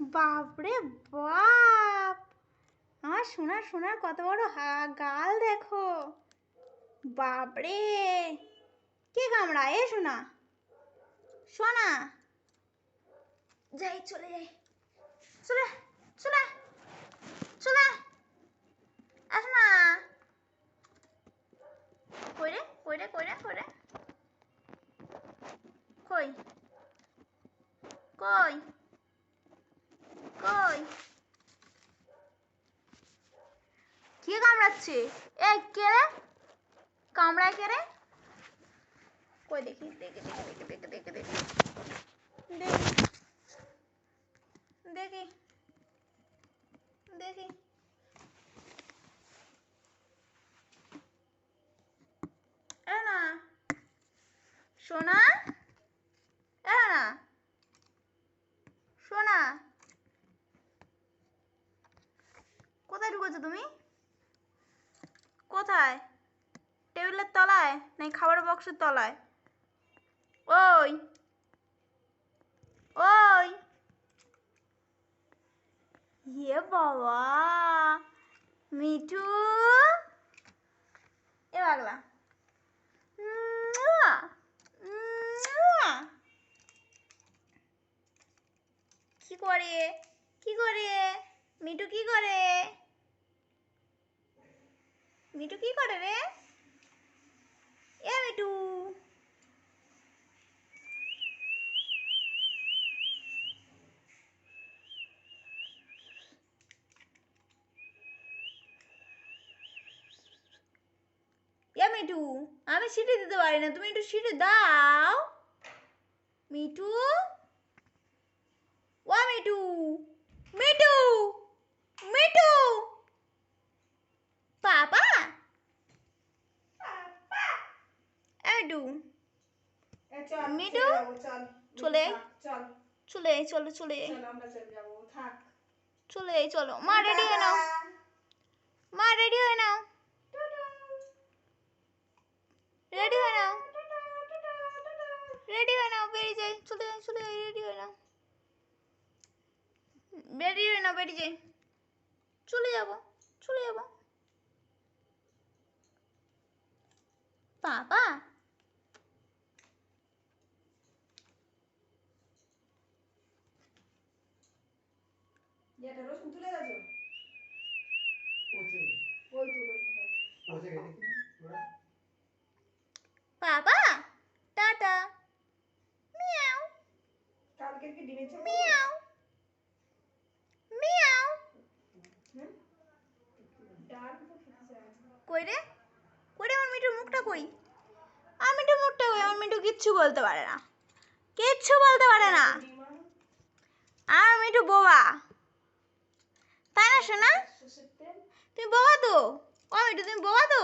বাপরে বাপ। আমার সোনার সোনার কত বড় গাল দেখো। বাপরে। কে কামড়ায় এ সোনা। সোনা। যাই, চলে যাই। চলে চলে চলে। আস না। কই রে? কই রে? কই রে? কই রে? কই? কই? কই? কে কামড়াচ্ছে? এই কে রে? কামড়ায় কে রে? কই, দেখি দেখি দেখি দেখি দেখি দেখি দেখি। দেখি। দেখি। দেখি। সোনা এ না সোনা কোথায় ঢুকেছো তুমি? কোথায়? টেবিলের তলায় নাকি খাবার বক্সের তলায়? ওই। ওই। ইয়ে বাবা। মিঠু। এ পাগলা। কি করে? কি করে? মিঠু কি করে? মিঠু কি করে রে? এ এ মিঠু, আমি সিটি দিতে পারি না, তুমি একটু সিটি দাও। মিঠু? ও মিঠু মিঠু মিঠু পাপা মিঠু এ চল? চলে চল। চলে? চল, চলো। মা রেডি হয়ে নাও। মা রেডি হয়ে নাও। রেডি হয়ে নাও। রেডি হয়ে নাও বেরিয়ে যাই। চলে যাই চলে যাই রেডি হয়ে নাও। বেরিয়ে হয়ে নাও বেরিয়ে যাই। চলে যাব চলে যাব। বাবা। ইয়েটা রসুন তুলে গেছো? ওই তো রসুন? বাবা টাটা। মিয়াও। কালকের কি ডিমের চাল? মিয়াও। মিয়াও। কই রে? কই রে আমার মিঠুর মুখটা কই? আমার মিঠুর মুখটা কই? আমার মিঠু কিচ্ছু বলতে পারে না। কিচ্ছু বলতে পারে না। ডিম আমার মিঠু বোবা। তাই না শোনা সর্ষের তেল, তুমি বোবা তো ও মিঠু তুমি বোবা তো